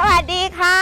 สวัสดีค่ะ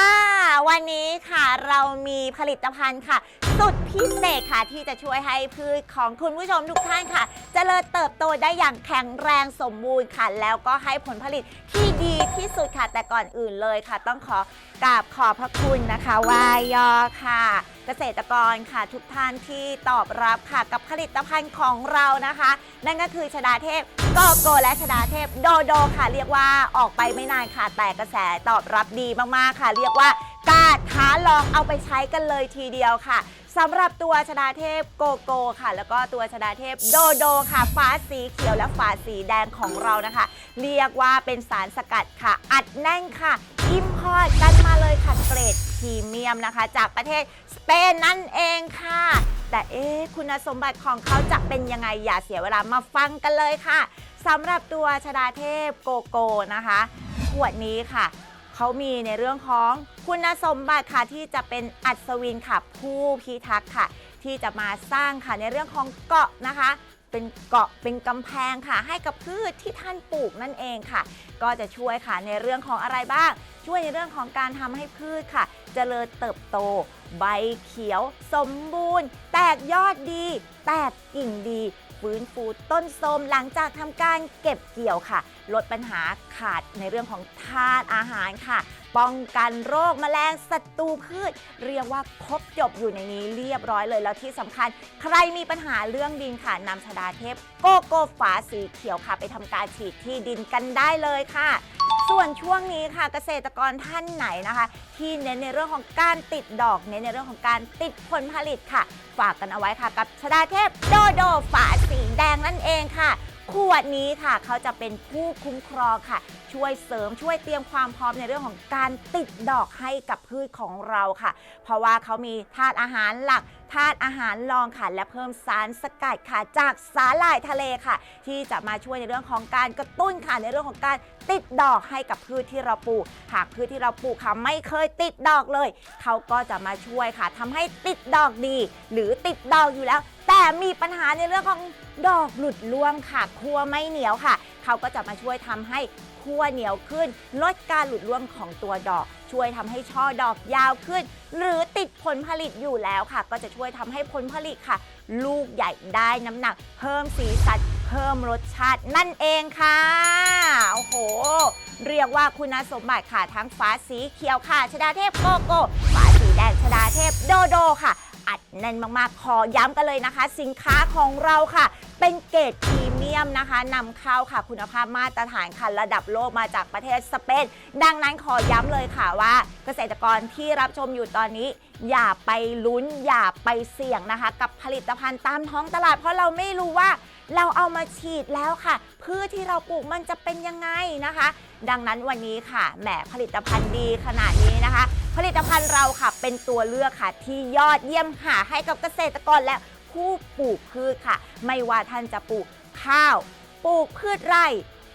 วันนี้ค่ะเรามีผลิตภัณฑ์ค่ะ สุดพิเศษค่ะที่จะช่วยให้พืชของคุณผู้ชมทุกท่านค่ะเจริญเติบโตได้อย่างแข็งแรงสมบูรณ์ค่ะ แล้วก็ให้ผลผลิตที่ดีที่สุดค่ะ แต่ก่อนอื่นเลยค่ะ ต้องขอกราบขอบพระคุณนะคะวายอค่ะ เกษตรกรค่ะทุกท่านที่ตอบรับค่ะกับผลิตภัณฑ์ของเรานะคะ นั่นก็คือชดาเทพโกโกและชดาเทพโดโดค่ะ เรียกว่าออกไปไม่นานค่ะ แต่กระแสตอบรับดีมากๆค่ะ เรียกว่ากล้าท้าลองเอาไปใช้กันเลยทีเดียวค่ะ สำหรับตัวชดาเทพโกโก้ค่ะ แล้วก็ตัวชดาเทพโดโดค่ะฝาสีเขียวและฝาสีแดงของเรานะคะ เรียกว่าเป็นสารสกัดค่ะ อัดแน่นค่ะอิมพอร์ตกันมาเลยค่ะเกรดพรีเมียมนะคะ จากประเทศสเปนนั่นเองค่ะ แต่เอ๊คุณสมบัติของเขาจะเป็นยังไงอย่าเสียเวลามาฟังกันเลยค่ะสำหรับตัวชดาเทพโกโก้นะคะ ขวดนี้ค่ะ เขามีในเรื่องของคุณสมบัติค่ะที่จะเป็นอัศวินค่ะผู้พิทักษ์ค่ะ ที่จะมาสร้างค่ะในเรื่องของเกาะนะคะ เป็นเกาะเป็นกำแพงค่ะ ให้กับพืชที่ท่านปลูกนั่นเองค่ะ ก็จะช่วยค่ะในเรื่องของอะไรบ้าง ช่วยในเรื่องของการทำให้พืชค่ะเจริญเติบโต ใบเขียว สมบูรณ์ แตกยอดดี แตกกิ่งดี ฟื้นฟูต้นโทมหลังจากทำการเก็บเกี่ยวค่ะ ลดปัญหาขาดในเรื่องของธาตุอาหารค่ะ ป้องกันโรคแมลงศัตรูพืช เรียกว่าครบจบอยู่ในนี้เรียบร้อยเลยแล้วที่สำคัญ ใครมีปัญหาเรื่องดินค่ะนำชดาเทพโกโก้ฝาสีเขียวค่ะ ไปทำการฉีดที่ดินกันได้เลยค่ะ ส่วนช่วงนี้ค่ะเกษตรกรท่านไหนนะคะ ที่เน้นในเรื่องของการติดดอกเน้นในเรื่องของการติดผลผลิตค่ะ ฝากกันเอาไว้ค่ะ กับชดาเทพโดโดฝาสีแดงนั่นเองค่ะ ขวดนี้ค่ะเขาจะเป็นผู้คุ้มครองค่ะ ช่วยเสริมช่วยเตรียมความพร้อมในเรื่องของการติดดอกให้กับพืชของเราค่ะ เพราะว่าเขามีธาตุอาหารหลักธาตุอาหารรองค่ะ และเพิ่มสารสกัดค่ะจากสาหร่ายทะเลค่ะ ที่จะมาช่วยในเรื่องของการกระตุ้นค่ะในเรื่องของการติดดอกให้กับพืชที่เราปลูก หากพืชที่เราปลูกค่ะไม่เคยติดดอกเลย เขาก็จะมาช่วยค่ะทำให้ติดดอกดี หรือติดดอกอยู่แล้ว แต่มีปัญหาในเรื่องของดอกหลุดร่วงค่ะคั่วไม่เหนียวค่ะ เขาก็จะมาช่วยทำให้คั่วเหนียวขึ้น ลดการหลุดร่วงของตัวดอก ช่วยทำให้ช่อดอกยาวขึ้น หรือติดผลผลิตอยู่แล้วค่ะ ก็จะช่วยทำให้ผลผลิตค่ะ ลูกใหญ่ได้น้ำหนัก เพิ่มสีสันเพิ่มรสชาตินั่นเองค่ะ โอ้โห เรียกว่าคุณสมบัติค่ะ ทั้งฟ้าสีเขียวค่ะ ชดาเทพโกโก้ฟ้าสีแดงชดาเทพโดโดค่ะ อัดแน่นมากๆ ขอย้ำกันเลยนะคะ สินค้าของเราค่ะ เป็นเกรดพรีเมียมนะคะนำเข้าค่ะคุณภาพมาตรฐานค่ะระดับโลกมาจากประเทศสเปน ดังนั้นขอย้ำเลยค่ะว่า เกษตรกรที่รับชมอยู่ตอนนี้ อย่าไปลุ้นอย่าไปเสี่ยงนะคะ กับผลิตภัณฑ์ตามท้องตลาด เพราะเราไม่รู้ว่าเราเอามาฉีดแล้วค่ะพืชที่เราปลูกมันจะเป็นยังไงนะคะ ดังนั้นวันนี้ค่ะแหมผลิตภัณฑ์ดีขนาดนี้นะคะ ผลิตภัณฑ์เราค่ะเป็นตัวเลือกค่ะที่ยอดเยี่ยมค่ะให้กับเกษตรกรและ ผู้ปลูกพืชค่ะ ไม่ว่าท่านจะปลูกข้าว ปลูกพืชไร่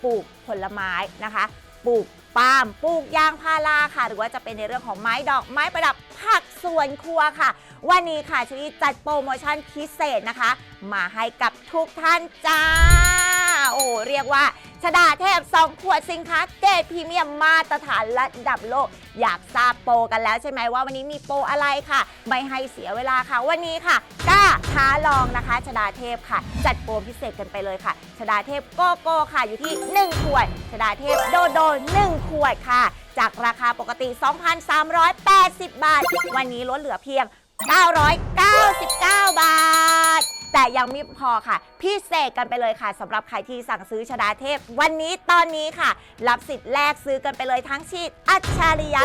ปลูกผลไม้นะคะ ปลูกปาล์มปลูกยางพาราค่ะ หรือว่าจะเป็นในเรื่องของไม้ดอกไม้ประดับผักสวนครัวค่ะ วันนี้ค่ะชุยจัดโปรโมชั่นพิเศษนะคะ มาให้กับทุกท่านจ้า โอ้เรียกว่าชดาเทพ 2 ขวดสินค้าเกรดพรีเมียมมาตรฐานระดับโลก อยากทราบโปรกันแล้วใช่ไหมว่าวันนี้มีโปรอะไรค่ะ ไม่ให้เสียเวลาค่ะ วันนี้ค่ะกล้าท้าลองนะคะชดาเทพค่ะ จัดโปรพิเศษกันไปเลยค่ะชดาเทพโกโก้ค่ะอยู่ที่ 1 ขวดชดาเทพโดโด 1 ขวดค่ะ จากราคาปกติ 2,380 บาท วันนี้ลดเหลือเพียง 999 บาท แต่ยังไม่พอค่ะ พิเศษกันไปเลยค่ะสำหรับใครที่สั่งซื้อชดาเทพ วันนี้ตอนนี้ค่ะ รับสิทธิ์แรกซื้อกันไปเลยทั้งฉีดอัจฉริยะ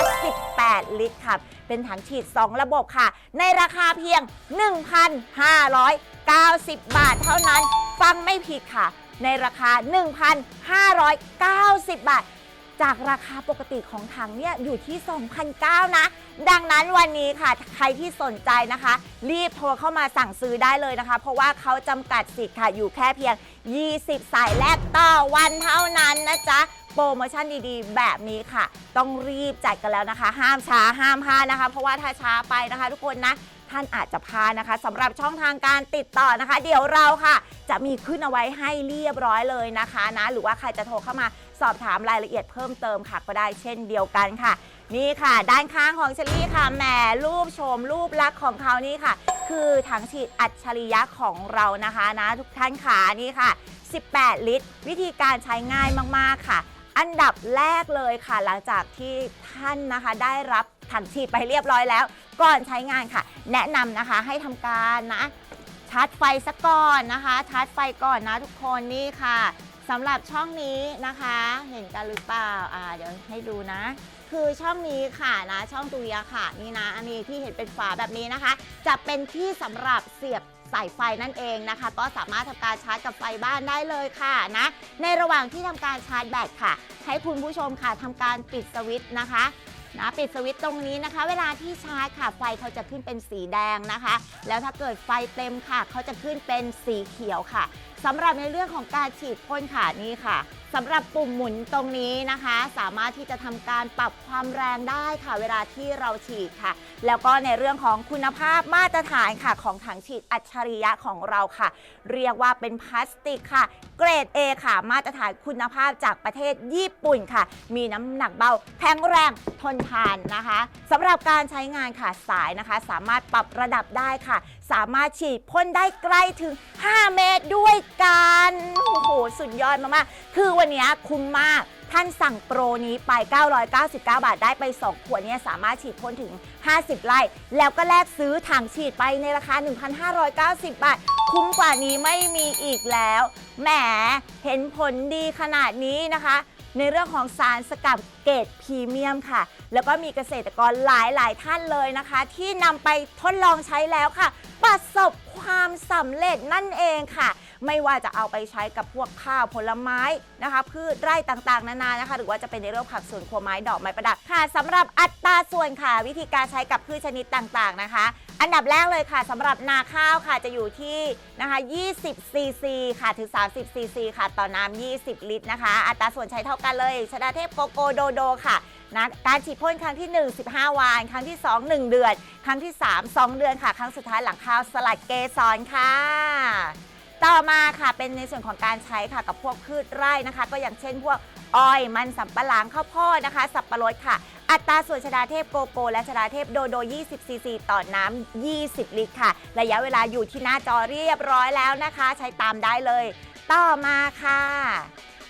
18 ลิตรค่ะ เป็นถังฉีด 2 ระบบค่ะ ในราคาเพียง 1,590 บาทเท่านั้น ฟังไม่ผิดค่ะ ในราคา 1,590 บาท จากราคาปกติของถังเนี่ยอยู่ที่ 2,009นะ ดังนั้นวันนี้ค่ะใครที่สนใจนะคะ รีบโทรเข้ามาสั่งซื้อได้เลยนะคะ เพราะว่าเขาจำกัดสิทธิ์ค่ะอยู่แค่เพียง 20 สายแรกต่อวันเท่านั้นนะจ๊ะโปรโมชั่นดีๆ แบบนี้ค่ะ ต้องรีบจัดกันแล้วนะคะ ห้ามช้าห้ามพลาดนะคะ เพราะว่าถ้าช้าไปนะคะ ทุกคนนะท่านอาจจะพลาดนะคะสำหรับช่องทางการติดต่อนะคะ เดี๋ยวเราค่ะ จะมีขึ้นเอาไว้ให้เรียบร้อยเลยนะคะนะหรือว่าใครจะโทรเข้ามาสอบถามรายละเอียดเพิ่มเติมค่ะก็ได้เช่นเดียวกันค่ะ นี่ค่ะ ด้านข้างของเชลลี่ค่ะแหมรูปโฉมรูปลักษณ์ของเขานี่ค่ะ คือถังฉีดอัจฉริยะของเรานะคะนะทุกท่านขานี่ค่ะ 18 ลิตร วิธีการใช้ง่ายมากๆค่ะ อันดับแรกเลยค่ะ หลังจากที่ท่านนะคะได้รับถังฉีดไปเรียบร้อยแล้ว ก่อนใช้งานค่ะ แนะนำนะคะให้ทำการนะชาร์จไฟซะก่อนนะคะชาร์จไฟก่อนนะทุกคนนี่ค่ะสำหรับช่องนี้นะคะ เห็นกันหรือเปล่าอ่าเดี๋ยวให้ดูนะ คือช่องนี้ค่ะนะช่องตุยะค่ะนี่นะ อันนี้ที่เห็นเป็นฝาแบบนี้นะคะ จะเป็นที่สำหรับเสียบสายไฟนั่นเองนะคะ ก็สามารถทำการชาร์จกับไฟบ้านได้เลยค่ะนะ ในระหว่างที่ทำการชาร์จแบตค่ะ ให้คุณผู้ชมค่ะทำการปิดสวิตช์นะคะนะปิดสวิตช์ตรงนี้นะคะ เวลาที่ชาร์จค่ะ ไฟเขาจะขึ้นเป็นสีแดงนะคะ แล้วถ้าเกิดไฟเต็มค่ะ เขาจะขึ้นเป็นสีเขียวค่ะสำหรับในเรื่องของการฉีดพ่นค่ะนี่ค่ะสำหรับปุ่มหมุนตรงนี้นะคะ สามารถที่จะทำการปรับความแรงได้ค่ะ เวลาที่เราฉีดค่ะ แล้วก็ในเรื่องของคุณภาพมาตรฐานค่ะ ของถังฉีดอัจฉริยะของเราค่ะ เรียกว่าเป็นพลาสติกค่ะ เกรด A ค่ะ มาตรฐานคุณภาพจากประเทศญี่ปุ่นค่ะ มีน้ำหนักเบาแข็งแรงทนทานนะคะสำหรับการใช้งานค่ะสายนะคะ สามารถปรับระดับได้ค่ะ สามารถฉีดพ่นได้ไกล้ถึง 5 เมตรด้วยกันโอ้โหสุดยอดมากๆคือวันนี้คุ้มมาก ท่านสั่งโปรนี้ไป 999 บาทได้ไป 2 ขวดเนี่ยสามารถฉีดพ่นถึง 50 ไร่ แล้วก็แลกซื้อถังฉีดไปในราคา 1,590 บาท คุ้มกว่านี้ไม่มีอีกแล้ว แหม เห็นผลดีขนาดนี้นะคะ ในเรื่องของสารสกัดเกรดพรีเมียมค่ะ แล้วก็มีเกษตรกรหลายหลายๆท่านเลยนะคะ ที่นำไปทดลองใช้แล้วค่ะ ประสบความสำเร็จนั่นเองค่ะ ไม่ว่าจะเอาไปใช้กับพวกข้าวผลไม้นะคะพืชไร่ต่างๆ นานานะคะ หรือว่าจะเป็นในเรื่องผักสวนครัวไม้ดอกไม้ประดับค่ะสำหรับอัตราส่วนค่ะ วิธีการใช้กับพืชชนิดต่างๆนะคะ อันดับแรกเลยค่ะสำหรับนาข้าวค่ะจะอยู่ที่นะคะ20ซีซีค่ะถึง 30ซีซีค่ะต่อน้ำ20 ลิตรนะคะ อัตราส่วนใช้เท่ากันเลยชดาเทพโกโกโดโดค่ะนะการฉีดพ่นครั้งที่ 1 15 วัน ครั้งที่ 2 1 เดือน ครั้งที่ 3 2 เดือนค่ะ ครั้งสุดท้ายหลังข้าวสลัดเกสรค่ะ ต่อมาค่ะเป็นในส่วนของการใช้ค่ะกับพวกพืชไร่นะคะ ก็อย่างเช่นพวกอ้อยมันสำปะหลังข้าวโพดนะคะ สับปะรดค่ะ อัตราส่วนชดาเทพโกโกและชดาเทพโดโด 20 ซีซีต่อน้ำ 20 ลิตรค่ะ ระยะเวลาอยู่ที่หน้าจอเรียบร้อยแล้วนะคะ ใช้ตามได้เลย ต่อมาค่ะ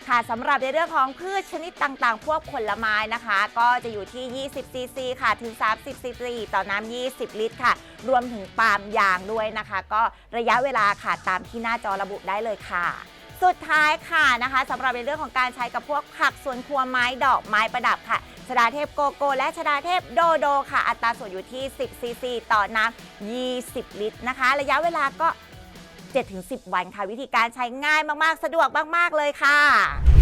ค่ะสำหรับในเรื่องของพืชชนิดต่างๆ พวกผลไม้นะคะ ก็จะอยู่ที่ 20 ซีซีค่ะ ถึง 30 ซีซีต่อน้ำ 20 ลิตรค่ะ รวมถึงปาล์มยางด้วยนะคะ ก็ระยะเวลาค่ะตามที่หน้าจอระบุได้เลยค่ะ สุดท้ายค่ะนะคะสำหรับในเรื่องของการใช้กับพวกผักสวนครัวไม้ดอกไม้ประดับค่ะชดาเทพโกโก้และชดาเทพโดโดค่ะ อัตราส่วนอยู่ที่ 10 ซีซีต่อน้ำ 20 ลิตรนะคะ ระยะเวลาก็ 7-10 วันค่ะ วิธีการใช้ง่ายมากๆ สะดวกมากๆเลยค่ะ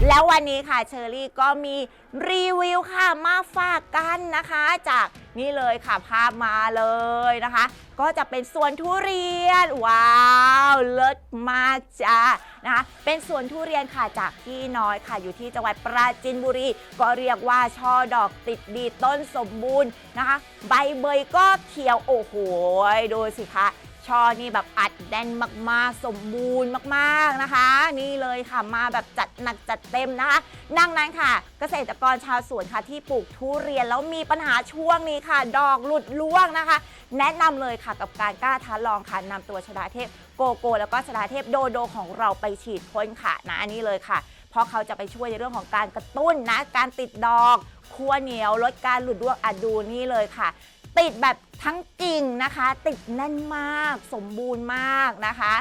แล้ววันนี้ค่ะเชอรี่ก็มีรีวิวค่ะมาฝากกันนะคะ จากนี่เลยค่ะภาพมาเลยนะคะ ก็จะเป็นสวนทุเรียน ว้าวเลิศมากจ้านะคะเป็นสวนทุเรียนค่ะจากพี่น้อยค่ะอยู่ที่จังหวัดปราจีนบุรี ก็เรียกว่าช่อดอกติดดีต้นสมบูรณ์นะคะ ใบเบยก็เขียวโอ้โหดูสิคะ ช่อนี่แบบอัดแน่นมากๆ สมบูรณ์มากๆนะคะ นี่เลยค่ะมาแบบจัดหนักจัดเต็มนะคะดังนั้นค่ะ เกษตรกรชาวสวนค่ะที่ปลูกทุเรียนแล้วมีปัญหาช่วงนี้ค่ะ ดอกหลุดร่วงนะคะ แนะนำเลยค่ะกับการกล้าท้าลองค่ะนำตัวชดาเทพโกโก้แล้วก็ชดาเทพโดโดของเราไปฉีดพ่นค่ะนะอันนี้เลยค่ะ เพราะเขาจะไปช่วยในเรื่องของการกระตุ้นนะการติดดอกคั่วเหนียวลดการหลุดร่วงอะดูนี่เลยค่ะ ติดแบบ ทั้งกิ่งนะคะ ติดแน่นมาก สมบูรณ์มากนะคะ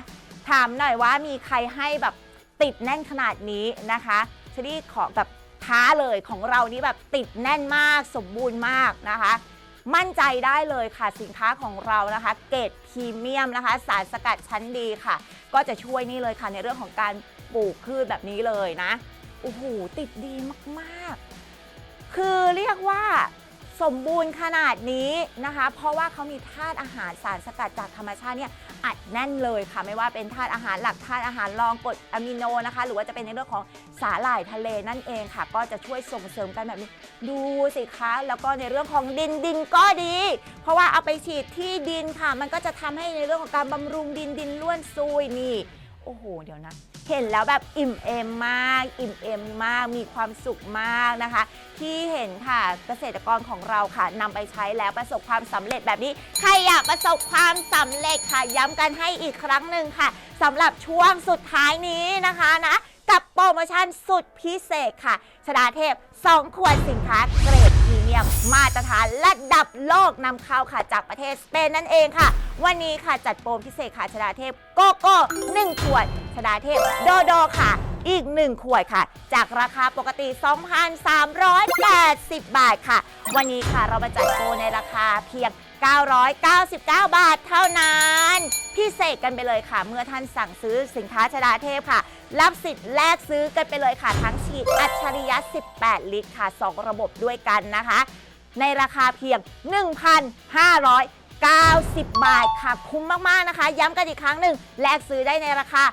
ถามหน่อยว่ามีใครให้แบบติดแน่นขนาดนี้นะคะชลี่ขอแบบท้าเลยของเรานี่แบบติดแน่นมาก สมบูรณ์มากนะคะ มั่นใจได้เลยค่ะสินค้าของเรานะคะ เกรดพรีเมียมนะคะ สารสกัดชั้นดีค่ะ ก็จะช่วยนี่เลยค่ะในเรื่องของการปลูกพืชแบบนี้เลยนะโอ้โหติดดีมากๆ คือเรียกว่า สมบูรณ์ขนาดนี้นะคะ เพราะว่าเขามีธาตุอาหารสารสกัดจากธรรมชาติเนี่ยอัดแน่นเลยค่ะ ไม่ว่าเป็นธาตุอาหารหลักธาตุอาหารรองกรดอะมิโนนะคะ หรือว่าจะเป็นในเรื่องของสาหร่ายทะเลนั่นเองค่ะ ก็จะช่วยส่งเสริมกันแบบนี้ ดูสิคะแล้วก็ในเรื่องของดินดินก็ดี เพราะว่าเอาไปฉีดที่ดินค่ะ มันก็จะทำให้ในเรื่องของการบำรุงดินดินล้วนซุยนี่โอ้โห เดี๋ยวนะ เห็นแล้วแบบอิ่มเอมมาก อิ่มเอมมาก มีความสุขมากนะคะ ที่เห็นค่ะเกษตรกรของเราค่ะนำไปใช้แล้วประสบความสำเร็จแบบนี้ ใครอยากประสบความสำเร็จค่ะ ย้ำกันให้อีกครั้งหนึ่งค่ะสำหรับช่วงสุดท้ายนี้นะคะนะ กับโปรโมชั่นสุดพิเศษค่ะ ชดาเทพ 2 ขวดสินค้าเกรดพรีเมียม มาตรฐานระดับโลกนำเข้าค่ะ จากประเทศสเปนนั่นเองค่ะ วันนี้ค่ะจัดโปรพิเศษค่ะ ชดาเทพโกโก้1ขวด ชดาเทพโดโดค่ะอีก 1 ขวดค่ะ จากราคาปกติ 2,380 บาทค่ะ วันนี้ค่ะเรามาจัดโปรในราคาเพียง 999 บาทเท่านั้น พิเศษกันไปเลยค่ะ เมื่อท่านสั่งซื้อสินค้าชดาเทพค่ะ รับสิทธิ์แลกซื้อกันไปเลยค่ะ ทั้งฉีดอัจฉริยะ 18 ลิตรค่ะ 2 ระบบด้วยกันนะคะ ในราคาเพียง 1,500 90 บาทค่ะคุ้มมาก ๆ นะคะ ย้ำกันอีกครั้งหนึ่งแลกซื้อได้ในราคา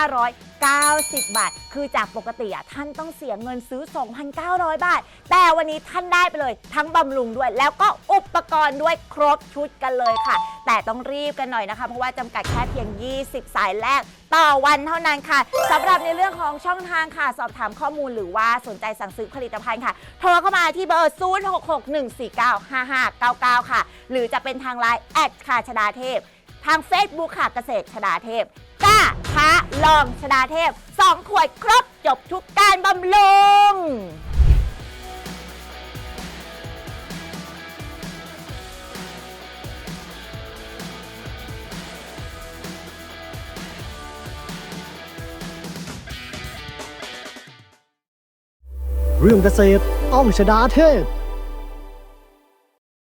1,590 บาท คือจากปกติอะท่านต้องเสียเงินซื้อ 2,900 บาท แต่วันนี้ท่านได้ไปเลย ทั้งบำรุงด้วย แล้วก็อุปกรณ์ด้วยครบชุดกันเลยค่ะ แต่ต้องรีบกันหน่อยนะคะ เพราะว่าจำกัดแค่เพียง 20 สายแรกต่อวันเท่านั้นค่ะสำหรับในเรื่องของช่องทางค่ะ สอบถามข้อมูลหรือว่าสนใจสั่งซื้อผลิตภัณฑ์ค่ะ โทรเข้ามาที่เบอร์ 0661495599 ค่ะ หรือจะเป็นทางไลน์แอดค่ะชดาเทพ ทาง Facebook ค่ะเกษตรชดาเทพกล้าท้าลองชดาเทพ2ขวดครบจบทุกการบำรุงเรื่องเกษตรต้องชดาเทพ